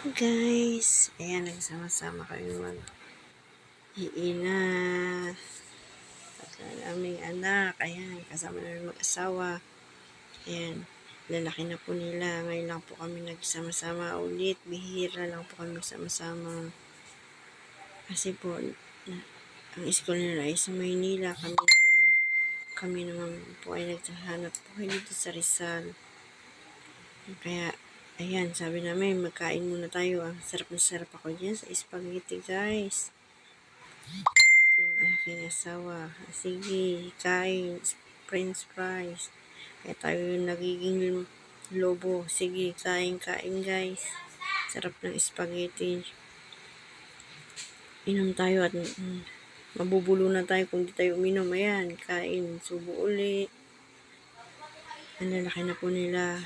guys. Ayan, nagsama-sama kami mag iina. At ang aming anak, ayan, kasama namin mag-asawa. Ayan, lalaki na po nila. Ngayon lang po kami nagsama-sama ulit. Bihira lang po kami sama-sama. Kasi po, ang school nila ay sa Maynila. Kami naman, kami naman po ay nagsahanap po dito sa Rizal. Kaya, ayan, sabi namin, magkain muna tayo. Ang sarap na sarap ako dyan sa spaghetti, guys. Ito yung aking asawa. Sige, kain. French fries. Kaya tayo yung nagiging lobo. Sige, kain, kain, guys. Sarap ng spaghetti. Inom tayo at mm, mabubulo na tayo kung di tayo uminom. Ayan, kain. Subo uli. Ang lalaki na po nila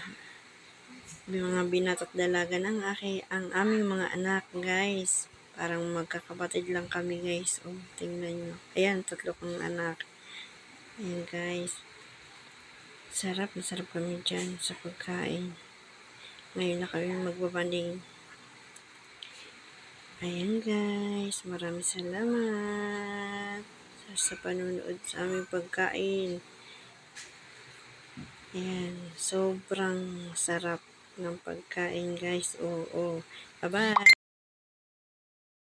mga binat at dalaga ng aki, ang aming mga anak, guys. Parang magkakapatid lang kami, guys. O, tingnan nyo. Ayan, tatlo kong anak. Ayan, guys. Sarap na sarap kami dyan sa pagkain. Ngayon na kami magbabanding. Ayan, guys. Maraming salamat sa, sa panonood sa aming pagkain. Ayan, sobrang sarap ng pagkain guys. Oo, oh, Bye-bye.